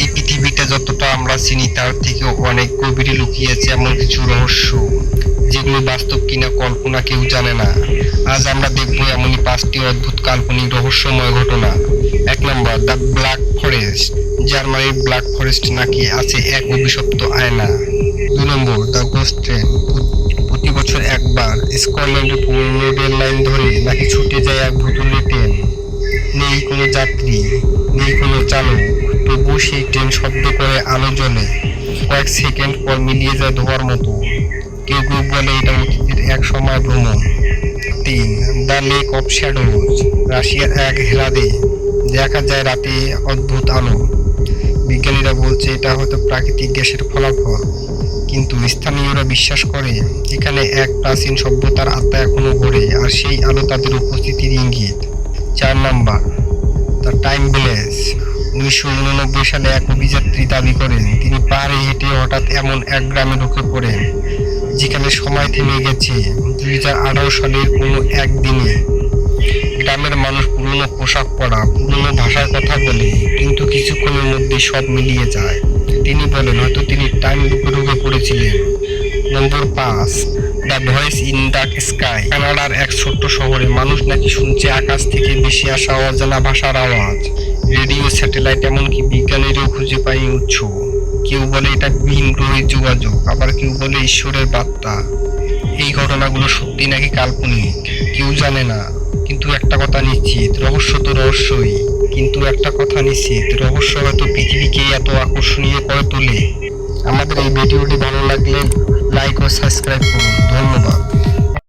এই পৃথিবীটা যতটা আমরা চিনি, তার থেকে অনেক গভীরে লুকিয়েছে এমন কিছু রহস্য, যেগুলো বাস্তব কিনা কল্পনা কেউ জানে না। আজ আমরা দেখব এমনই পাঁচটি অদ্ভুত কাল্পনিক রহস্যময় ঘটনা। এক নম্বর, দ্য ব্ল্যাক ফরেস্ট। জার্মানির ব্ল্যাক ফরেস্ট নাকি আছে এক অভিশপ্ত আয়না। দুই নম্বর, দ্য গোস্ট ট্রেন। প্রতি বছর একবার স্কটল্যান্ডের পুরনো রেল লাইন ধরে নাকি ছুটে যায় এক ভুতুলে নেই কোনো যাত্রী, নেই কোনো চালক। তবু সেই ট্রেন শব্দ করে আলো জ্বলে। কয়েক সেকেন্ড পর মিলিয়ে যায় ধোয়ার মতো। কেউ কেউ বলে, এটা অতীতের এক সময় ভ্রমণ। তিন, দ্য লেক অফ শ্যাডোজ। রাশিয়ার এক হেরাদে দেখা যায় রাতে অদ্ভুত আলো। বিজ্ঞানীরা বলছে, এটা হয়তো প্রাকৃতিক গ্যাসের ফলাফল। কিন্তু স্থানীয়রা বিশ্বাস করে, এখানে এক প্রাচীন সভ্যতার আত্মা এখনও ঘোরে আর সেই আলো তাদের উপস্থিতির ইঙ্গিত। চার নাম্বার। দ্য টাইম ভিলেজ উনিশশো উননব্বই সালে এক অভিযাত্রী দাবি করেন, তিনি পাহাড়ে হেঁটে হঠাৎ এমন এক গ্রামে ঢুকে পড়েন, যেখানে সময় থেমে গেছে দুই হাজার আঠারো সালের কোনো একদিনে গ্রামের মানুষ পুরনো পোশাক পরা, পুরনো ভাষায় কথা বলে, কিন্তু কিছুক্ষণের মধ্যে সব মিলিয়ে যায়। তিনি বলেন, হয়তো তিনি টাইম লুপে ঢুকে পড়েছিলেন। নম্বর পাঁচ the voice in duck sky কানাডার এক ছোট্ট শহরে মানুষ নাকি শুনছে আকাশ থেকে বেশি আসা অজানা ভাষার আওয়াজ। রেডিও, স্যাটেলাইট, এমনকি বিজ্ঞানীরাও খুঁজে পাই উৎস। কেউ বলে এটা ভিন গ্রহের যোগাযোগ, আবার কেউ বলে ঈশ্বরের বার্তা। এই ঘটনাগুলো সত্যি নাকি কাল্পনিক? কেউ জানে না। কিন্তু একটা কথা নিশ্চিত, রহস্য তো রহস্যই। কিন্তু একটা কথা নিশ্চিত, রহস্য হয়তো পৃথিবীকে এত আকর্ষণীয় করে তোলে। আমাদের এই ভিডিওটি ভালো লাগলে লাইক ও সাবস্ক্রাইব করুন ধন্যবাদ